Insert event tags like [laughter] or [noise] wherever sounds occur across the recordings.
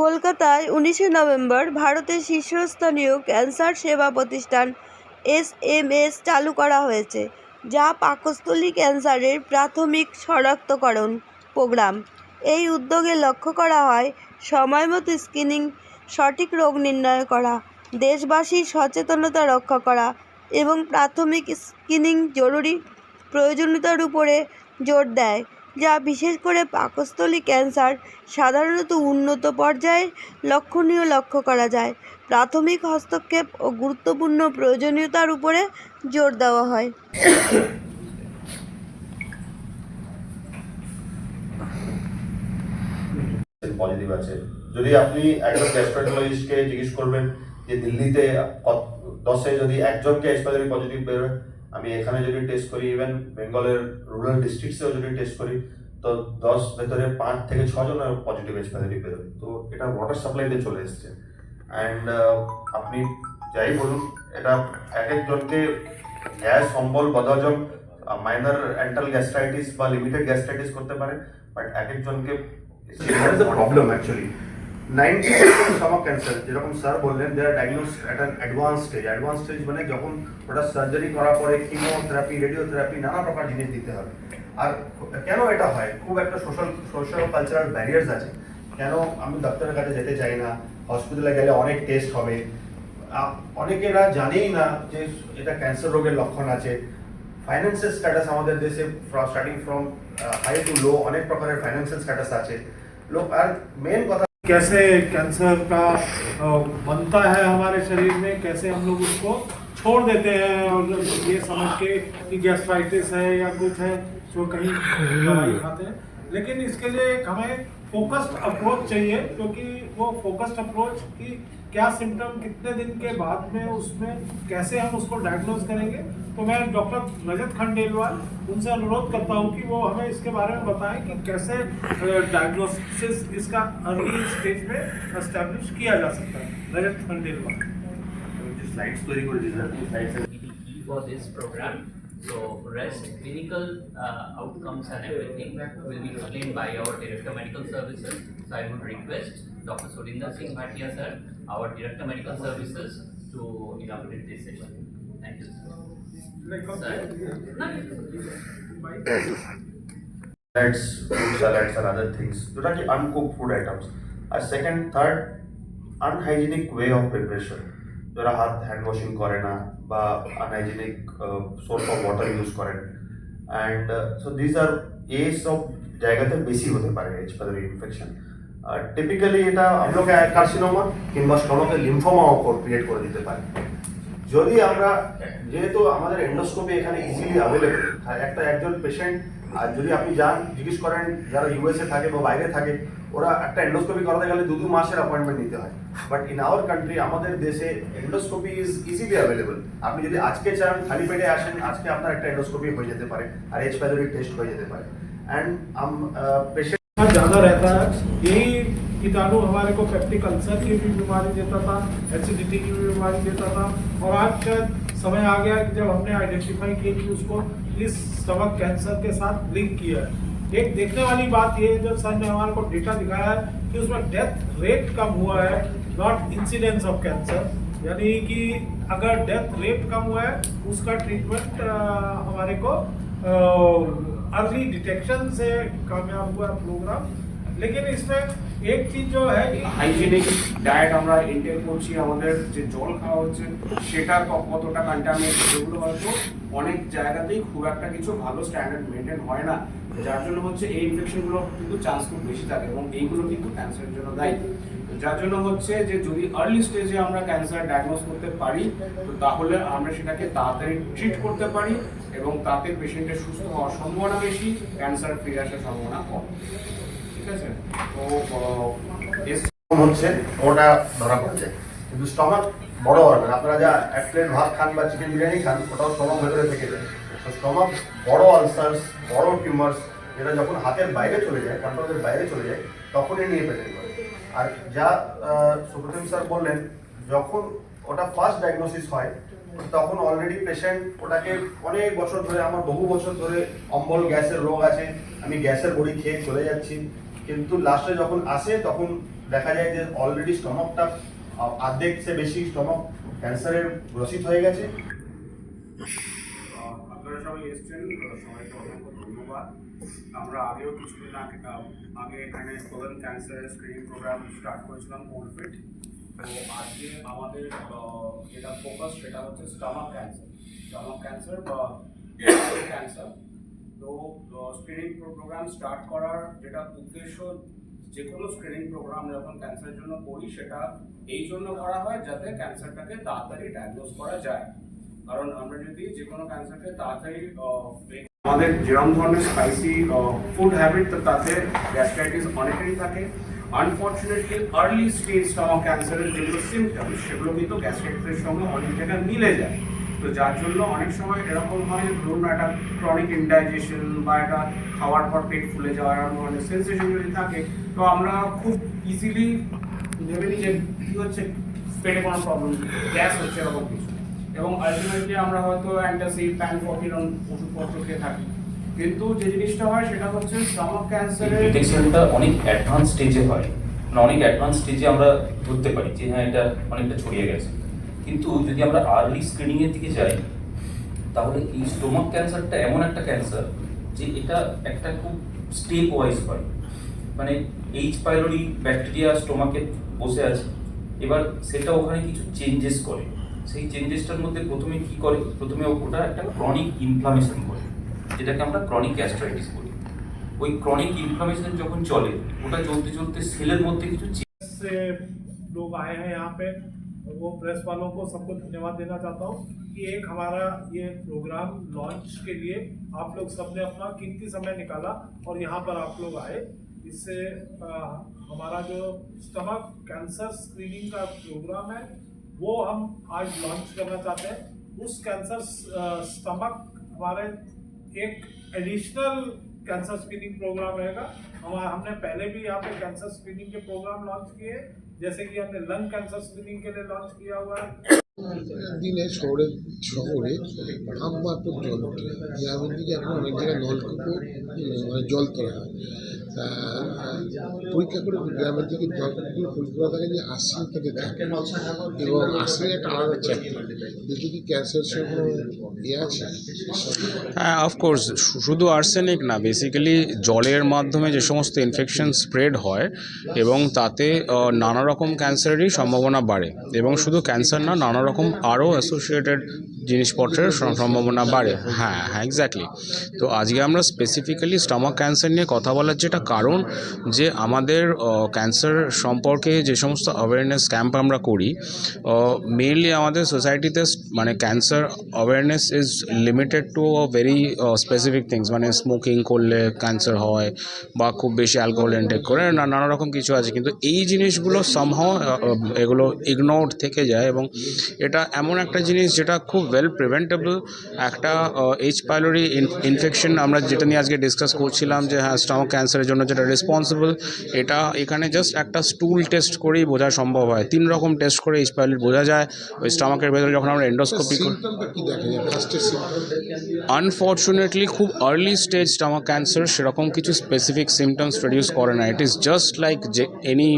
কলকাতায় উনিশে নভেম্বর ভারতের শীর্ষস্থানীয় ক্যান্সার সেবা প্রতিষ্ঠান এসএমএস চালু করা হয়েছে, যা পাকস্থলী ক্যান্সারের প্রাথমিক শনাক্তকরণ প্রোগ্রাম। এই উদ্যোগে লক্ষ্য করা হয়, সময়মতো স্ক্রিনিং, সঠিক রোগ নির্ণয় করা, দেশবাসীর সচেতনতা রক্ষা করা এবং প্রাথমিক স্ক্রিনিং জরুরি প্রয়োজনীয়তার উপরে জোর দেয়। যা বিশেষ করে পাকস্থলী ক্যান্সার সাধারণত উন্নত পর্যায়ে লক্ষণীয় লক্ষ্য করা যায়। প্রাথমিক হস্তক্ষেপ ও গুরুত্বপূর্ণ প্রয়োজনীয়তার উপরে জোর দেওয়া হয়। পজিটিভ আছে। যদি আপনি একজন জিজ্ঞেস করবেন যে দিল্লিতে দশে যদি একজনকে পজিটিভ বেরোয় আমি এখানে যদি টেস্ট করি ইভেন বেঙ্গলের রুরাল ডিস্ট্রিক্টসেও যদি টেস্ট করি, তো দশ ভেতরে পাঁচ থেকে ছজনের পজিটিভ এক্সপায়ারি বেরোয় তো এটা ওয়াটার সাপ্লাইতে চলে এসছে। অ্যান্ড আপনি যাই বলুন, এটা এক একজনকে গ্যাস অম্বল বদহজম মাইনর অ্যান্টাল গ্যাস্ট্রাইটিস বা লিমিটেড গ্যাস্ট্রাইটিস করতে পারে বাট এক একজনকে That is actually. 90% stomach cancer যেরকম স্যার বললেন they are diagnosed at an advance stage advance stage মানে যখন ওটা সার্জারি করার পরে কিমোথেরাপি রেডিওথেরাপি নানা প্রকার জিনিস দিতে হবে। আর কেন এটা হয়? খুব একটা সোশ্যাল সোশ্যাল কালচারাল ব্যারিয়ার্স আছে। কেন আমি ডাক্তারের কাছে যেতে চাই না? হসপিটালে গেলে অনেক টেস্ট হবে। অনেকেরা জানেই না যে এটা ক্যান্সার রোগের লক্ষণ আছে। ফাইন্যান্সিয়াল স্ট্যাটাস আমাদের দেশে starting from high to low অনেক প্রকারের ফাইন্যান্সিয়াল স্ট্যাটাস আছে। লোক, আর মেন কথা कैसे कैंसर का बनता है हमारे शरीर में कैसे हम लोग उसको छोड़ देते हैं और ये समझ के कि गैस्ट्राइटिस है या कुछ है जो कहीं [laughs] दवाई खाते हैं। लेकिन इसके लिए हमें फोकस्ड अप्रोच चाहिए क्योंकि वो फोकस्ड अप्रोच की क्या सिम्टम कितने दिन के बाद में उसमें कैसे हम उसको डायग्नोज करेंगे। तो मैं डॉक्टर रजत खंडेलवाल उनसे अनुरोध करता हूँ कि वो हमें इसके बारे में बताएँ कि कैसे डायग्नोसिस इसका अर्ली स्टेज में एस्टेब्लिश किया जा सकता है। रजत खंडेलवाल। स्लाइड्स तो ही। Was his program So rest, clinical uh, outcomes and everything will be explained by our Director Medical Services. So I would request Dr. Surinder Singh Bhatia sir, our Director Medical Services to elaborate this session. Thank you sir. Salads, food salads and other things, Those are the uncooked food items. A second, third, unhygienic way of preparation. যারা হাত hand washing করে না বা unhygienic source of water use করেন and so this আর এই সব জায়গাতে বেশি হতে পারে এইচ পাইলরি ইনফেকশন আর টিপিক্যালি এটা আমলোকে কার্সিনোমা কিংবা স্টমাকের লিম্ফোমাও ক্রিয়েট করে দিতে পারে। যদি আমরা, যেহেতু আমাদের এন্ডোস্কোপি এখানে ইজিলি অ্যাভেলেবেল একটা একজন পেশেন্ট আর যদি আপনি যান জিজ্ঞেস করেন, যারা ইউএসএ থাকে বা বাইরে থাকে, ওরা একটা এন্ডোস্কোপি করাতে গেলে দু দু মাসের অ্যাপয়েন্টমেন্ট নিতে হয়। বাট ইন আওয়ার কান্ট্রি আমাদের দেশে এন্ডোস্কোপি ইজ ইজিলি অ্যাভেলেবেল আপনি যদি আজকে চান খালি পেটে আসেন আজকে আপনার একটা এন্ডোস্কোপি হয়ে যেতে পারে আর এইচ প্যালোরি টেস্ট হয়ে যেতে পারে অ্যান্ড পেশেন্ট ज़्यादा रहता है यही कीटाणु हमारे को पेप्टिक अल्सर की भी बीमारी देता था एसिडिटी की भी बीमारी देता था और आज शायद समय आ गया कि जब हमने आइडेंटिफाई किया कि उसको इस स्टमक कैंसर के साथ लिंक किया है एक देखने वाली बात ये है, जब सर ने हमारे को डेटा दिखाया है कि उसमें डेथ रेट कम हुआ है नॉट इंसिडेंस ऑफ कैंसर यानी कि अगर डेथ रेट कम हुआ है उसका ट्रीटमेंट हमारे को अर्ली डिटेक्शन से कामयाब हुआ प्रोग्राम लेकिन इसमें एक चीज जो है कि হাইজেনিক ডায়েট আমরা ইনটেক করছি আমাদের যে জল খাওয়া হচ্ছে সেটা ক- কতটা কন্টামিনেট সেগুলো হয়তো অনেক জায়গাতেই খুব একটা কিছু ভালো স্ট্যান্ডার্ড মেনটেন হয় না যার জন্য হচ্ছে এই ইনফেকশনগুলো কিন্তু চান্স খুব বেশি থাকে এবং এইগুলো কিন্তু ক্যান্সারের জন্য দায়ী তো যার জন্য হচ্ছে যে যদি আর্লি স্টেজে আমরা ক্যান্সার ডায়াগনোস করতে পারি, তো তাহলে আমরা সেটাকে তাড়াতাড়ি ট্রিট করতে পারি এবং তাতে পেশেন্টের সুস্থ হওয়ার সম্ভাবনা বেশি ক্যান্সার ফিরে আসার সম্ভাবনা কম। ঠিক আছে? তো হচ্ছে, ওটা ধরা পড়ছে। কিন্তু স্টমাক বড় অর্গান আপনারা যা এক প্লেট ভাত খান বা চিকেন বিরিয়ানি খান, ওটাও স্টমাক ভেতরে থেকে যায়। তো স্টমাক বড় আলসার্স বড় টিউমার্স যেটা যখন হাতের বাইরে চলে যায় কন্ট্রোলের বাইরে চলে যায়, তখনই নিয়ে প্রেজেন্ট করে আর যা সুপ্রতিম স্যার বললেন, যখন ওটা ফার্স্ট ডায়াগনোসিস হয়, তখন অলরেডি পেশেন্ট ওটাকে অনেক বছর ধরে, আমার বহু বছর ধরে অম্বল গ্যাসের রোগ আছে, আমি গ্যাসের বড়ি খেয়ে চলে যাচ্ছি। কিন্তু লাস্টে যখন আসে, তখন দেখা যায় যে অলরেডি স্টমাকটা অর্ধেক সে বেশি স্টমাক ক্যান্সারের গ্রসিত হয়ে গেছে। আপনারা সবাই এসেছেন সবাইকে অসংখ্য ধন্যবাদ। আমরা আগেও কিছুদিন আগে আগে এখানে কোলন ক্যান্সারের স্ক্রিনিং প্রোগ্রাম স্টার্ট করেছিলাম কোলফিট তো আজকে আমাদের যেটা ফোকাস সেটা হচ্ছে স্টামাক ক্যান্সার স্টামাক ক্যান্সার বা ক্যান্সার তো স্ক্রিনিং প্রোগ্রাম স্টার্ট করার যেটা উদ্দেশ্য যে কোনো স্ক্রিনিং প্রোগ্রাম যখন ক্যান্সারের জন্য করি, সেটা এই জন্য করা হয় যাতে ক্যান্সারটাকে তাড়াতাড়ি ডায়াগনোজ করা যায়। কারণ আমরা যদি যে কোনো ক্যান্সারকে তাড়াতাড়ি আমাদের যেরকম ধরনের স্পাইসি ফুড হ্যাবিট তো তাতে গ্যাস্ট্রাইটিস অনেকেরই থাকে। আনফর্চুনেটলি আর্লি স্টেজ স্টমাক ক্যান্সারের যেগুলো সিমটমস সেগুলো কিন্তু গ্যাস্ট্রাইটিসের সঙ্গে অনেক জায়গায় মিলে যায়। তো যার জন্য অনেক সময় এরকম হয়, ধরুন একটা ক্রনিক ইনডাইজেশন বা একটা খাওয়ার পর পেট ফুলে যাওয়া, এরকম ধরনের সেন্সেশন যদি থাকে, তো আমরা খুব ইজিলি ভেবে নিই যে কী হচ্ছে, পেটে কোনো প্রবলেম গ্যাস হচ্ছে, এরকম কিছু। এবং আলটিমেটলি আমরা হয়তো অ্যান্টাসিড প্যানফর্টিন ওষুধপত্র খেয়ে থাকি। কিন্তু যে জিনিসটা হয় সেটা হচ্ছে স্টমাক ক্যান্সারের ডিটেকশনটা অনেক অ্যাডভান্স স্টেজে হয়। মানে অনেক অ্যাডভান্স স্টেজে আমরা ধরতে পারি যে হ্যাঁ এটা অনেকটা ছড়িয়ে গেছে। কিন্তু যদি আমরা আর্লি স্ক্রিনিংয়ের দিকে যাই, তাহলে এই স্টোমাক ক্যান্সারটা এমন একটা ক্যান্সার যে এটা একটা খুব স্টেপ ওয়াইজ হয়। মানে এইচ পাইলোরি ব্যাকটেরিয়া স্টোমাকে বসে আছে। এবার সেটা ওখানে কিছু চেঞ্জেস করে। সেই চেঞ্জেসটার মধ্যে প্রথমে কি করে প্রথমে ওটা একটা ক্রনিক ইনফ্লামেশন করে যেটাকে আমরা ক্রনিক গ্যাস্ট্রাইটিস বলি ওই ক্রনিক ইনফ্লামেশন যখন চলে ওটা চলতে চলতে সেলের মধ্যে কিছু से लोग आए हैं यहाँ पे वो प्रेस वालों को सबको धन्यवाद देना चाहता हूँ कि एक हमारा ये प्रोग्राम लॉन्च के लिए आप लोग सबने अपना कीमती समय निकाला और यहाँ पर आप लोग आए इससे अ, हमारा जो स्टमक कैंसर स्क्रीनिंग का प्रोग्राम है वो हम आज लॉन्च करना चाहते हैं उस कैंसर स्टमक हमारे एक एडिशनल कैंसर स्क्रीनिंग प्रोग्राम रहेगा हमारा हमने पहले भी यहाँ पे कैंसर स्क्रीनिंग के प्रोग्राम लॉन्च किए जैसे कि हमने लंग कैंसर स्क्रीनिंग के लिए लॉन्च किया हुआ है দিনে শহরে শহরে নামমাত্র জল ওঠে গ্রামের দিকে এখন অনেক জায়গায় নলকূপও উম, মানে জল তোলা হয় তা পরীক্ষা করে গ্রামের দিকে জলকূপগুলো পরীক্ষা থাকে যে আর্সেনিকটাতে থাকে এবং আর্সেনিক একটা আলাদা চ্যাপ্টার দেখি কি ক্যান্সারের কোনো আছে হ্যাঁ অফকোর্স শুধু আর্সেনিক না বেসিক্যালি জলের মাধ্যমে যে সমস্ত ইনফেকশন স্প্রেড হয় এবং তাতে নানা রকম ক্যান্সারেরই সম্ভাবনা বাড়ে। এবং শুধু ক্যান্সার না, নানা রকম আরও অ্যাসোসিয়েটেড জিনিসপত্রের সম্ভাবনা বাড়ে। হ্যাঁ হ্যাঁ এক্স্যাক্টলি তো আজকে আমরা স্পেসিফিক্যালি স্টমাক ক্যান্সার নিয়ে কথা বলার যেটা কারণ যে আমাদের ক্যান্সার সম্পর্কে যে সমস্ত অ্যাওয়ারনেস ক্যাম্প আমরা করি মেনলি আমাদের সোসাইটিতে মানে cancer awareness is limited to uh very specific things মানে স্মোকিং করলে ক্যান্সার হয় বা খুব বেশি অ্যালকোহল ইনটেক করে নানা রকম কিছু আছে। কিন্তু এই জিনিসগুলো সামহাও এগুলো ইগনোর থেকে যায় এবং এটা এমন একটা জিনিস যেটা খুব ওয়েল প্রিভেন্টেবল একটা এইচ পাইলোরি ইনফেকশন আমরা যেটা নিয়ে আজকে ডিসকাস করছিলাম যে হ্যাঁ স্টমাক ক্যান্সারের জন্য যেটা রেসপন্সিবল এটা এখানে জাস্ট একটা স্টুল টেস্ট করেই বোঝা সম্ভব হয়। তিন রকম টেস্ট করে এইচ পাইলোরি বোঝা যায়। ওই স্টমাকের ভেতরে যখন আমরা এন্ডোস্কোপি করি আনফর্চুনেটলি খুব আর্লি স্টেজ স্টামাক ক্যান্সার সেরকম কিছু স্পেসিফিক সিমটমস প্রডিউস করে না। ইট ইজ জাস্ট লাইক যে এনি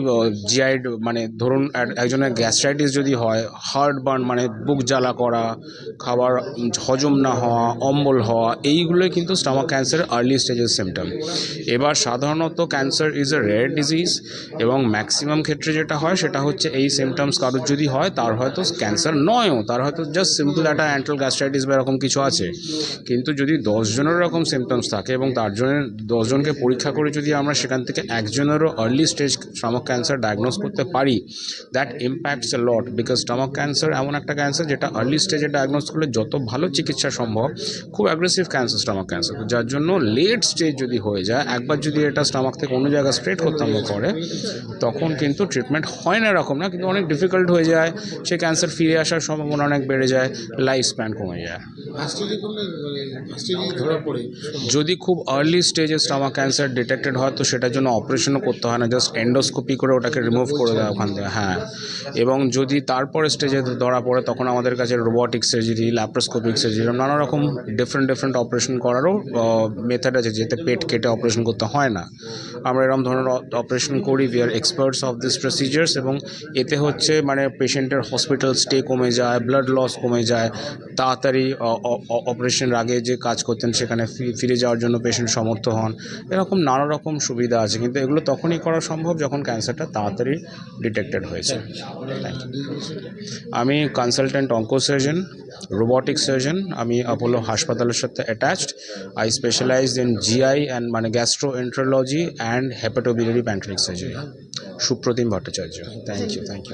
জিআইড মানে ধরুন এক- একজনের গ্যাস্ট্রাইটিস যদি হয় হার্ট বার্ন মানে বুক জ্বালা করা খাবার, হজম না হওয়া, অম্বল হওয়া, এইগুলোই কিন্তু স্টামাক ক্যান্সারের আর্লি স্টেজের সিমটম এবার সাধারণত cancer is a rare disease এবং ম্যাক্সিমাম ক্ষেত্রে যেটা হয়, সেটা হচ্ছে এই সিমটমস কারোর যদি হয়, তার হয়তো ক্যান্সার নয়ও, তার হয়তো জাস্ট সিম্পল একটা অ্যান্টাল গ্যাস্ট্রাইটিস বা এরকম কিছু আছে। কিন্তু যদি দশজনের এরকম সিমটমস থাকে এবং তার জন্য দশজনকে পরীক্ষা করে যদি আমরা সেখান থেকে একজনেরও early stage stomach cancer diagnose করতে পারি that impacts a lot because stomach cancer এমন একটা ক্যান্সার যেটা আর্লি স্টেজে ডায়াগনোস করলে যত ভালো চিকিৎসা সম্ভব, খুব অ্যাগ্রেসিভ ক্যান্সার স্টমাক ক্যান্সার যার জন্য লেট স্টেজ যদি হয়ে যায়, একবার যদি এটা স্টমাক থেকে অন্য জায়গায় স্প্রেড করতে আমরা করে, তখন কিন্তু ট্রিটমেন্ট হয় না এরকম না, কিন্তু অনেক ডিফিকাল্ট হয়ে যায়। সে ক্যান্সার ফিরে আসার সম্ভাবনা অনেক বেড়ে যায় লাইফ স্প্যান কমে যায়। যদি খুব আর্লি স্টেজে স্টামাক ক্যান্সার ডিটেক্টেড হয়, তো সেটার জন্য অপারেশনও করতে হয় না জাস্ট এন্ডোস্কোপি করে ওটাকে রিমুভ করে দেওয়া ওখান থেকে হ্যাঁ। এবং যদি তারপরে স্টেজে ধরা পড়ে, তখন আমাদের কাছে রোবোটিক সার্জারি ল্যাপ্রোস্কোপিক সার্জারি নানা রকম ডিফারেন্ট ডিফারেন্ট অপারেশন করারও মেথড আছে যেতে পেট কেটে অপারেশন করতে হয় না। আমরা এরকম ধরনের অপারেশন করি we are experts of this procedures এবং এতে হচ্ছে মানে পেশেন্টের হসপিটাল স্টে কমে যায় ব্লাড লস কমে যায়, তাড়াতাড়ি অপারেশনের আগে যে কাজ করতেন সেখানে ফিরে যাওয়ার জন্য পেশেন্ট সমর্থ হন। এরকম নানা রকম সুবিধা আছে, কিন্তু এগুলো তখনই করা সম্ভব যখন ক্যান্সারটা তাড়াতাড়ি ডিটেক্টেড হয়েছে। আমি কনসালটেন্ট অঙ্কোসার্জন রোবটিক সার্জন আমি অ্যাপোলো হাসপাতালের সাথে attached I specialise in GI and মানে gastroenterology and hepatobiliary pancreatic surgery Supratim Bhattacharya. Thank you thank you